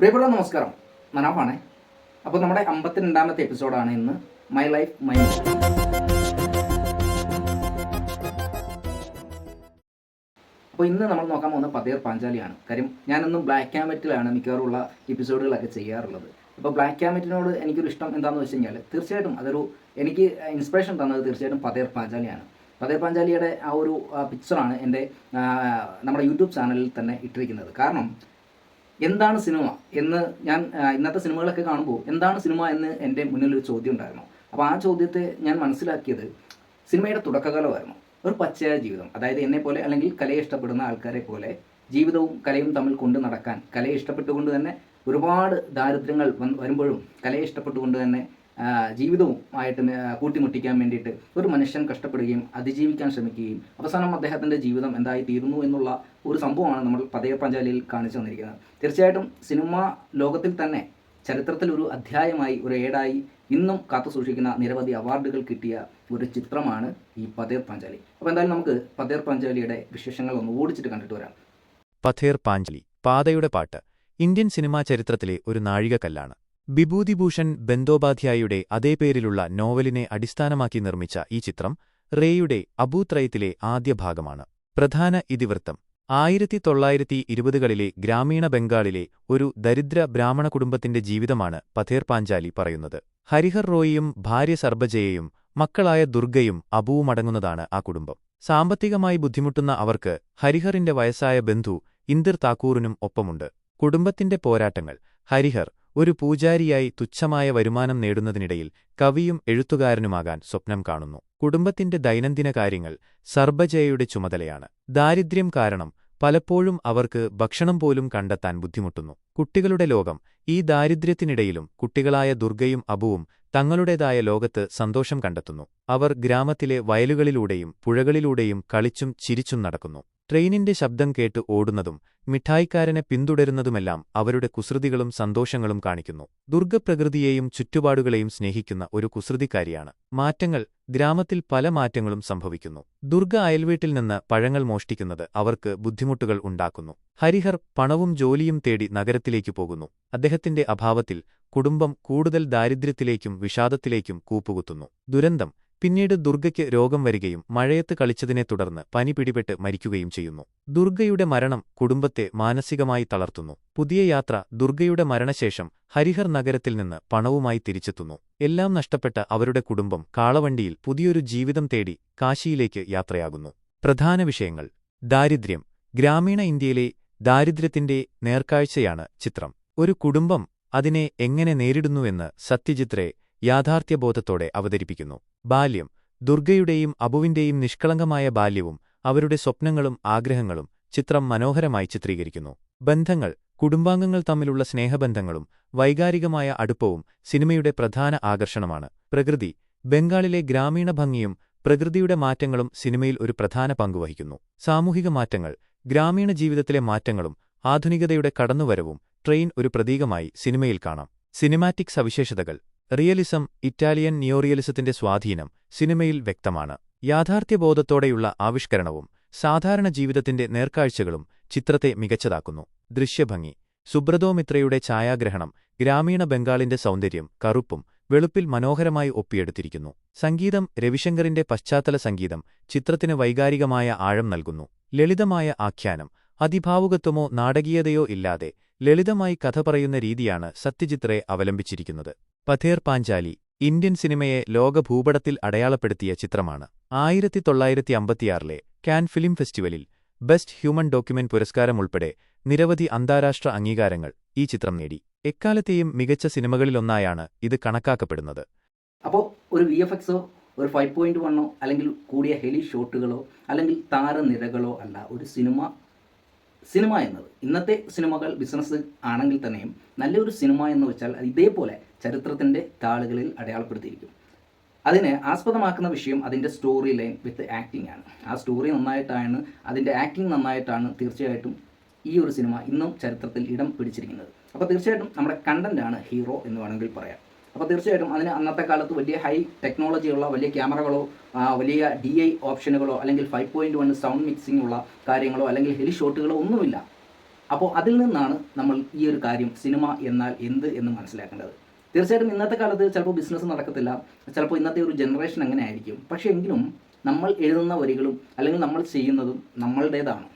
പ്രിയപ്പെട്ട നമസ്കാരം. മനാഫാണ് അപ്പോൾ നമ്മുടെ അമ്പത്തിരണ്ടാമത്തെ എപ്പിസോഡാണ് ഇന്ന്. മൈ ലൈഫ് മൈ അപ്പോൾ ഇന്ന് നമ്മൾ നോക്കാൻ പോകുന്ന പതേർ പാഞ്ചാലിയാണ്. കാര്യം ഞാനൊന്നും ബ്ലാക്ക് ആൻഡ് വൈറ്റിലാണ് മിക്കവാറുള്ള എപ്പിസോഡുകളൊക്കെ ചെയ്യാറുള്ളത്. അപ്പോൾ ബ്ലാക്ക് ആൻഡ് വൈറ്റിനോട് എനിക്കൊരു ഇഷ്ടം എന്താണെന്ന് വെച്ച് കഴിഞ്ഞാൽ തീർച്ചയായിട്ടും അതൊരു എനിക്ക് ഇൻസ്പിറേഷൻ തന്നത് തീർച്ചയായിട്ടും പതേർ പാഞ്ചാലിയാണ്. പതേർ പാഞ്ചാലിയുടെ ആ ഒരു പിക്ചറാണ് എന്റെ നമ്മുടെ യൂട്യൂബ് ചാനലിൽ തന്നെ ഇട്ടിരിക്കുന്നത്. കാരണം എന്താണ് സിനിമ എന്ന് ഞാൻ ഇന്നത്തെ സിനിമകളൊക്കെ കാണുമ്പോൾ എന്താണ് സിനിമ എന്ന് എന്റെ മുന്നിൽ ഒരു ചോദ്യം ഉണ്ടായിരുന്നു. അപ്പോൾ ആ ചോദ്യത്തെ ഞാൻ മനസ്സിലാക്കിയത് സിനിമയുടെ തുടക്കകാലമായിരുന്നു. ഒരു പച്ചയായ ജീവിതം. അതായത് എന്നെ പോലെ അല്ലെങ്കിൽ കലയെ ഇഷ്ടപ്പെടുന്ന ആൾക്കാരെ പോലെ ജീവിതവും കലയും തമ്മിൽ കൊണ്ട് നടക്കാൻ കലയെ ഇഷ്ടപ്പെട്ടുകൊണ്ട് തന്നെ ഒരുപാട് ദാരിദ്ര്യങ്ങൾ വരുമ്പോഴും കലയെ ഇഷ്ടപ്പെട്ടുകൊണ്ട് തന്നെ ജീവിതവും ആയിട്ട് കൂട്ടിമുട്ടിക്കാൻ വേണ്ടിയിട്ട് ഒരു മനുഷ്യൻ കഷ്ടപ്പെടുകയും അതിജീവിക്കാൻ ശ്രമിക്കുകയും അവസാനം അദ്ദേഹത്തിന്റെ ജീവിതം എന്തായി തീരുന്നു എന്നുള്ള ഒരു സംഭവമാണ് നമ്മൾ പതയ പഞ്ചാലിയിൽ കാണിച്ചു തന്നിരിക്കുന്നത്. തീർച്ചയായിട്ടും സിനിമ ലോകത്തിൽ തന്നെ ചരിത്രത്തിൽ ഒരു അധ്യായമായി ഒരു ഏടായി ഇന്നും കാത്തു സൂക്ഷിക്കുന്ന നിരവധി അവാർഡുകൾ കിട്ടിയ ഒരു ചിത്രമാണ് ഈ പതേർ പാഞ്ചാലി. അപ്പോൾ എന്തായാലും നമുക്ക് പതേർ പാഞ്ചാലിയുടെ വിശേഷങ്ങൾ ഒന്ന് ഓടിച്ചിട്ട് കണ്ടിട്ട് വരാം. പഥേർ പാഞ്ചലി പാതയുടെ പാട്ട് ഇന്ത്യൻ സിനിമാ ചരിത്രത്തിലെ ഒരു നാഴികക്കല്ലാണ്. ബിഭൂതിഭൂഷൺ ബന്ദോപാധ്യായയുടെ അതേ പേരിലുള്ള നോവലിനെ അടിസ്ഥാനമാക്കി നിർമ്മിച്ച ഈ ചിത്രം റേയുടെ അബൂത്രയത്തിലെ ആദ്യ ഭാഗമാണ്. പ്രധാന ഇതിവൃത്തം. ആയിരത്തി തൊള്ളായിരത്തി ഇരുപതുകളിലെ ഗ്രാമീണ ബംഗാളിലെ ഒരു ദരിദ്ര ബ്രാഹ്മണ കുടുംബത്തിന്റെ ജീവിതമാണ് പഥേർ പാഞ്ചാലി പറയുന്നത്. ഹരിഹർ റോയിയും ഭാര്യ സർബജയെയും മക്കളായ ദുർഗയും അബുവുമടങ്ങുന്നതാണ് ആ കുടുംബം. സാമ്പത്തികമായി ബുദ്ധിമുട്ടുന്ന അവർക്ക് ഹരിഹറിന്റെ വയസ്സായ ബന്ധു ഇന്ദിർ താക്കൂറിനും ഒപ്പമുണ്ട്. കുടുംബത്തിന്റെ പോരാട്ടങ്ങൾ. ഹരിഹർ ഒരു പൂജാരിയായി തുച്ഛമായ വരുമാനം നേടുന്നതിനിടയിൽ കവിയും എഴുത്തുകാരനുമാകാൻ സ്വപ്നം കാണുന്നു. കുടുംബത്തിന്റെ ദൈനംദിന കാര്യങ്ങൾ സർബജയയുടെ ചുമതലയാണ്. ദാരിദ്ര്യം കാരണം പലപ്പോഴും അവർക്ക് ഭക്ഷണം പോലും കണ്ടെത്താൻ ബുദ്ധിമുട്ടുന്നു. കുട്ടികളുടെ ലോകം ഈ ദാരിദ്ര്യത്തിനിടയിലും കുട്ടികളായ ദുർഗയും അബുവും തങ്ങളുടേതായ ലോകത്ത് സന്തോഷം കണ്ടെത്തുന്നു. അവർ ഗ്രാമത്തിലെ വയലുകളിലൂടെയും പുഴകളിലൂടെയും കളിച്ചും ചിരിച്ചും നടക്കുന്നു. ട്രെയിനിന്റെ ശബ്ദം കേട്ട് ഓടുന്നതും മിഠായിക്കാരനെ പിന്തുടരുന്നതുമെല്ലാം അവരുടെ കുസൃതികളും സന്തോഷങ്ങളും കാണിക്കുന്നു. ദുർഗപ്രകൃതിയെയും ചുറ്റുപാടുകളെയും സ്നേഹിക്കുന്ന ഒരു കുസൃതിക്കാരിയാണ്. മാറ്റങ്ങൾ ഗ്രാമത്തിൽ പല മാറ്റങ്ങളും സംഭവിക്കുന്നു. ദുർഗ അയൽവീട്ടിൽ നിന്ന് പഴങ്ങൾ മോഷ്ടിക്കുന്നത് അവർക്ക് ബുദ്ധിമുട്ടുകൾ ഉണ്ടാക്കുന്നു. ഹരിഹർ പണവും ജോലിയും തേടി നഗരത്തിലേക്ക് പോകുന്നു. അദ്ദേഹത്തിന്റെ അഭാവത്തിൽ കുടുംബം കൂടുതൽ ദാരിദ്ര്യത്തിലേക്കും വിഷാദത്തിലേക്കും കൂപ്പുകുത്തുന്നു. ദുരന്തം പിന്നീട് ദുർഗയ്ക്ക് രോഗം വരികയും മഴയത്ത് കളിച്ചതിനെ തുടർന്ന് പനി പിടിപെട്ട് മരിക്കുകയും ചെയ്യുന്നു. ദുർഗയുടെ മരണം കുടുംബത്തെ മാനസികമായി തളർത്തുന്നു. പുതിയ യാത്ര ദുർഗയുടെ മരണശേഷം ഹരിഹർ നഗരത്തിൽ നിന്ന് പണവുമായി തിരിച്ചെത്തുന്നു. എല്ലാം നഷ്ടപ്പെട്ട അവരുടെ കുടുംബം കാളവണ്ടിയിൽ പുതിയൊരു ജീവിതം തേടി കാശിയിലേക്ക് യാത്രയാകുന്നു. പ്രധാന വിഷയങ്ങൾ. ദാരിദ്ര്യം. ഗ്രാമീണ ഇന്ത്യയിലെ ദാരിദ്ര്യത്തിന്റെ നേർക്കാഴ്ചയാണ് ചിത്രം. ഒരു കുടുംബം അതിനെ എങ്ങനെ നേരിടുന്നുവെന്ന് സത്യജിത്രെ യാഥാർത്ഥ്യബോധത്തോടെ അവതരിപ്പിക്കുന്നു. ബാല്യം ദുർഗയുടെയും അബുവിന്റെയും നിഷ്കളങ്കമായ ബാല്യവും അവരുടെ സ്വപ്നങ്ങളും ആഗ്രഹങ്ങളും ചിത്രം മനോഹരമായി ചിത്രീകരിക്കുന്നു. ബന്ധങ്ങൾ കുടുംബാംഗങ്ങൾ തമ്മിലുള്ള സ്നേഹബന്ധങ്ങളും വൈകാരികമായ അടുപ്പവും സിനിമയുടെ പ്രധാന ആകർഷണമാണ്. പ്രകൃതി ബംഗാളിലെ ഗ്രാമീണ ഭംഗിയും പ്രകൃതിയുടെ മാറ്റങ്ങളും സിനിമയിൽ ഒരു പ്രധാന പങ്കുവഹിക്കുന്നു സാമൂഹിക മാറ്റങ്ങൾ ഗ്രാമീണ ജീവിതത്തിലെ മാറ്റങ്ങളും ആധുനികതയുടെ കടന്നുവരവും ട്രെയിൻ ഒരു പ്രതീകമായി സിനിമയിൽ കാണാം. സിനിമാറ്റിക് സവിശേഷതകൾ റിയലിസം ഇറ്റാലിയൻ നിയോറിയലിസത്തിന്റെ സ്വാധീനം സിനിമയിൽ വ്യക്തമാണ്. യാഥാർത്ഥ്യബോധത്തോടെയുള്ള ആവിഷ്കരണവും സാധാരണ ജീവിതത്തിന്റെ നേർക്കാഴ്ചകളും ചിത്രത്തെ മികച്ചതാക്കുന്നു. ദൃശ്യഭംഗി സുബ്രതോ മിത്രയുടെ ഛായാഗ്രഹണം ഗ്രാമീണ ബംഗാളിന്റെ സൗന്ദര്യം കറുപ്പും വെളുപ്പിൽ മനോഹരമായി ഒപ്പിയെടുത്തിരിക്കുന്നു. സംഗീതം രവിശങ്കറിന്റെ പശ്ചാത്തല സംഗീതം ചിത്രത്തിന് വൈകാരികമായ ആഴം നൽകുന്നു. ലളിതമായ ആഖ്യാനം അതിഭാവുകത്വമോ നാടകീയതയോ ഇല്ലാതെ ലളിതമായി കഥ പറയുന്ന രീതിയാണ് സത്യജിത്രെ അവലംബിച്ചിരിക്കുന്നത്. പഥേർ പാഞ്ചാലി ഇന്ത്യൻ സിനിമയെ ലോകഭൂപടത്തിൽ അടയാളപ്പെടുത്തിയ ചിത്രമാണ്. ആയിരത്തി തൊള്ളായിരത്തി അമ്പത്തിയാറിലെ കാൻ ഫിലിം ഫെസ്റ്റിവലിൽ ബെസ്റ്റ് ഹ്യൂമൻ ഡോക്യുമെന്റ് പുരസ്കാരം ഉൾപ്പെടെ നിരവധി അന്താരാഷ്ട്ര അംഗീകാരങ്ങൾ ഈ ചിത്രം നേടി. എക്കാലത്തെയും മികച്ച സിനിമകളിലൊന്നായാണ് ഇത് കണക്കാക്കപ്പെടുന്നത്. അപ്പോൾ ഒരു വി എഫ് എക്സോ ഒരു ഫൈവ് പോയിന്റ് വണ്ണോ അല്ലെങ്കിൽ കൂടിയ ഹെലി ഷോട്ടുകളോ അല്ലെങ്കിൽ താരനിരകളോ അല്ല ഒരു സിനിമ സിനിമ എന്നത്. ഇന്നത്തെ സിനിമകൾ ബിസിനസ് ആണെങ്കിൽ തന്നെയും നല്ലൊരു സിനിമ എന്ന് വെച്ചാൽ ഇതേപോലെ ചരിത്രത്തിന്റെ താളുകളിൽ അടയാളപ്പെടുത്തിയിരിക്കും. അതിനെ ആസ്പദമാക്കുന്ന വിഷയം അതിന്റെ സ്റ്റോറി ലൈൻ വിത്ത് ആക്ടിംഗ് ആണ്. ആ സ്റ്റോറി നന്നായിട്ടാണ് അതിന്റെ ആക്ടിംഗ് നന്നായിട്ടാണ് തീർച്ചയായിട്ടും ഈ ഒരു സിനിമ ഇന്നും ചരിത്രത്തിൽ ഇടം പിടിച്ചിരിക്കുന്നത്. അപ്പോൾ തീർച്ചയായിട്ടും നമ്മുടെ കണ്ടന്റാണ് ഹീറോ എന്ന് വേണമെങ്കിൽ പറയാം. അപ്പോൾ തീർച്ചയായിട്ടും അതിന് അന്നത്തെ കാലത്ത് വലിയ ഹൈ ടെക്നോളജിയുള്ള വലിയ ക്യാമറകളോ വലിയ ഡി ഐ ഓപ്ഷനുകളോ അല്ലെങ്കിൽ five point one sound mixing ഉള്ള കാര്യങ്ങളോ അല്ലെങ്കിൽ ഹെലി ഷോട്ടുകളോ ഒന്നുമില്ല. അപ്പോൾ അതിൽ നിന്നാണ് നമ്മൾ ഈ ഒരു കാര്യം സിനിമ എന്നാൽ എന്ത് എന്ന് മനസ്സിലാക്കേണ്ടത്. തീർച്ചയായിട്ടും ഇന്നത്തെ കാലത്ത് ചിലപ്പോൾ ബിസിനസ് നടക്കത്തില്ല. ചിലപ്പോൾ ഇന്നത്തെ ഒരു ജനറേഷൻ അങ്ങനെ ആയിരിക്കും. പക്ഷേ എങ്കിലും നമ്മൾ എഴുതുന്ന വരികളും അല്ലെങ്കിൽ നമ്മൾ ചെയ്യുന്നതും നമ്മളുടേതാണ്.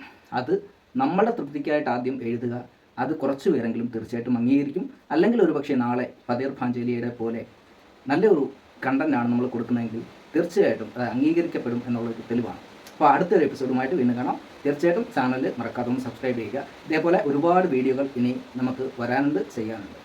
അത് നമ്മളുടെ തൃപ്തിക്കായിട്ട് ആദ്യം എഴുതുക അത് കുറച്ച് പേരെങ്കിലും തീർച്ചയായിട്ടും അംഗീകരിക്കും. അല്ലെങ്കിൽ ഒരു പക്ഷേ നാളെ ഫതീർ ഫാഞ്ചേലിയുടെ പോലെ നല്ലൊരു കണ്ടന്റാണ് നമ്മൾ കൊടുക്കുന്നതെങ്കിൽ തീർച്ചയായിട്ടും അത് അംഗീകരിക്കപ്പെടും എന്നുള്ളൊരു തെളിവാണ്. അപ്പോൾ അടുത്തൊരു എപ്പിസോഡുമായിട്ട് വീണ്ടും കാണാം. തീർച്ചയായിട്ടും ചാനൽ മറക്കാതെ ഒന്ന് സബ്സ്ക്രൈബ് ചെയ്യുക. ഇതേപോലെ ഒരുപാട് വീഡിയോകൾ ഇനി നമുക്ക് വരാനുണ്ട് ചെയ്യാനുണ്ട്.